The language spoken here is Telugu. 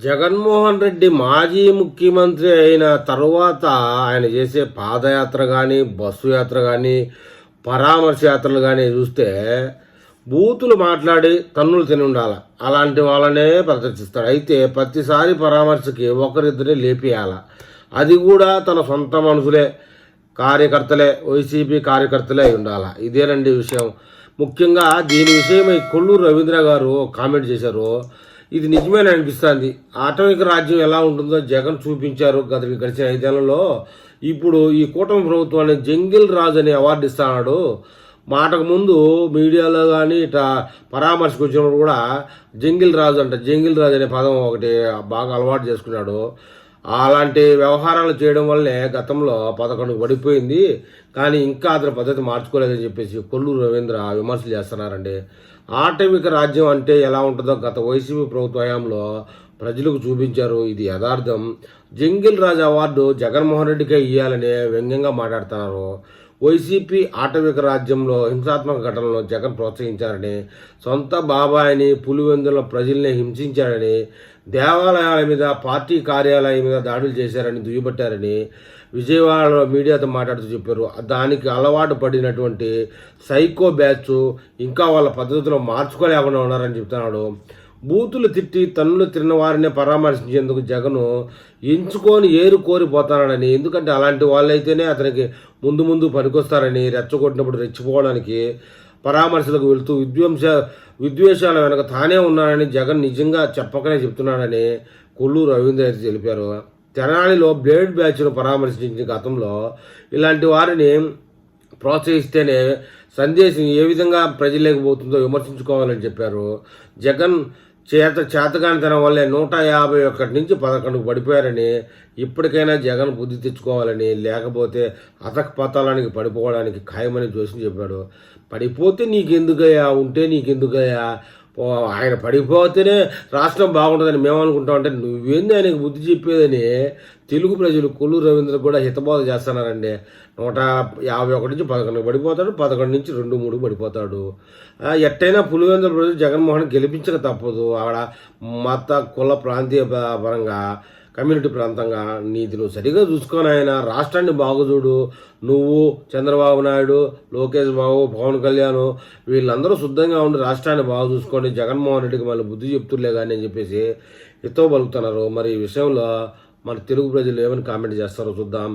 జగన్మోహన్ రెడ్డి మాజీ ముఖ్యమంత్రి అయిన తరువాత ఆయన చేసే పాదయాత్ర కానీ బస్సు యాత్ర కానీ పరామర్శ యాత్రలు కానీ చూస్తే బూతులు మాట్లాడి తన్నులు తిని ఉండాలి. అలాంటి వాళ్ళనే ప్రదర్శిస్తాడు. అయితే ప్రతిసారి పరామర్శకి ఒకరిద్దరిని లేపేయాల. అది కూడా తన సొంత మనుషులే కార్యకర్తలే వైసీపీ కార్యకర్తలే అయి ఉండాలి. ఇదేనండి విషయం. ముఖ్యంగా దీని విషయమై కొల్లూరు రవీంద్ర గారు కామెంట్ చేశారు. ఇది నిజమేనా అనిపిస్తుంది. ఆటవిక రాజ్యం ఎలా ఉంటుందో జగన్ చూపించారు గత గడిచిన ఐదేళ్ళలో. ఇప్పుడు ఈ కూటమి ప్రభుత్వాన్ని జంగిల్ రాజు అనే అవార్డు ఇస్తున్నాడు మాటకు ముందు మీడియాలో కానీ ఇట్లా పరామర్శకు వచ్చినప్పుడు కూడా జంగిల్ రాజు అంట. జంగిల్ రాజు అనే పదం ఒకటి బాగా అలవాటు చేసుకున్నాడు. అలాంటి వ్యవహారాలు చేయడం వల్లే గతంలో పదకొండు పడిపోయింది. కానీ ఇంకా అతని పద్ధతి మార్చుకోలేదని చెప్పేసి కొల్లూరు రవీంద్ర విమర్శలు చేస్తున్నారండి. ఆటవిక రాజ్యం అంటే ఎలా ఉంటుందో గత వైసీపీ ప్రభుత్వ హయాంలో ప్రజలకు చూపించారు. ఇది యథార్థం. జంగిల్ రాజ్ అవార్డు జగన్మోహన్ రెడ్డికే ఇవ్వాలని వ్యంగ్యంగా మాట్లాడుతున్నారు. వైసీపీ ఆటవిక రాజ్యంలో హింసాత్మక ఘటనలను జగన్ ప్రోత్సహించారని సొంత బాబాయిని పులివెందుల ప్రజల్ని హింసించారని దేవాలయాల మీద పార్టీ కార్యాలయం మీద దాడులు చేశారని దుయ్యబట్టారని విజయవాడలో మీడియాతో మాట్లాడుతూ చెప్పారు. దానికి అలవాటు పడినటువంటి సైకో బ్యాచ్ ఇంకా వాళ్ళ పద్ధతిలో మార్చుకోలేకుండా ఉన్నారని చెప్తున్నాడు బూతులు తిట్టి తన్నులు తిన్న వారినే పరామర్శించేందుకు జగను ఎంచుకొని ఏరు కోరిపోతానని ఎందుకంటే అలాంటి వాళ్ళైతేనే అతనికి ముందు ముందు పనికొస్తారని రెచ్చగొట్టినప్పుడు రెచ్చిపోవడానికి పరామర్శలకు వెళ్తూ విద్వంస విద్వేషాల వెనక తానే ఉన్నానని జగన్ నిజంగా చెప్పకనే చెప్తున్నాడని కొల్లూరు రవీంద్ర అయితే తెలిపారు. తెనాలిలో బ్లేడ్ బ్యాచ్ను పరామర్శించిన గతంలో ఇలాంటి వారిని ప్రోత్సహిస్తేనే సందేశం ఏ విధంగా ప్రజలేకపోతుందో విమర్శించుకోవాలని చెప్పారు. జగన్ చేత చేతగానితనం వల్లే నూట యాభై ఒకటి నుంచి పదకొండుకు పడిపోయారని ఇప్పటికైనా జగన్ బుద్ధి తెచ్చుకోవాలని లేకపోతే అతకపతాలానికి పడిపోవడానికి ఖాయమని జోసి చెప్పాడు. పడిపోతే నీకెందుకయ్యా? ఉంటే నీకెందుకయ్యా? ఆయన పడిపోతేనే రాష్ట్రం బాగుంటుందని మేము అనుకుంటాం. అంటే నువ్వేంది ఆయనకు బుద్ధి చెప్పేదని తెలుగు ప్రజలు కొల్లు రవీంద్ర కూడా హితబోధ చేస్తున్నారండి. నూట యాభై ఒకటి నుంచి పదకొండు పడిపోతాడు పదకొండు నుంచి రెండు మూడు పడిపోతాడు. ఎట్టయినా పులివెందుల ప్రజలు జగన్మోహన్ గెలిపించక తప్పదు. ఆడ మత కుల ప్రాంతీయ పరంగా కమ్యూనిటీ ప్రాంతంగా నీది నువ్వు సరిగా చూసుకొని ఆయన రాష్ట్రాన్ని బాగుచూడు నువ్వు చంద్రబాబు నాయుడు లోకేష్ బాబు పవన్ కళ్యాణ్ వీళ్ళందరూ శుద్ధంగా ఉండి రాష్ట్రాన్ని బాగా చూసుకోండి. జగన్మోహన్ రెడ్డికి మళ్ళీ బుద్ధి చెప్తులే కానీ అని చెప్పేసి ఎత్తో పలుకుతున్నారు మరి ఈ విషయంలో మన తెలుగు ప్రజలు ఏమని కామెంట్ చేస్తారో చూద్దాం.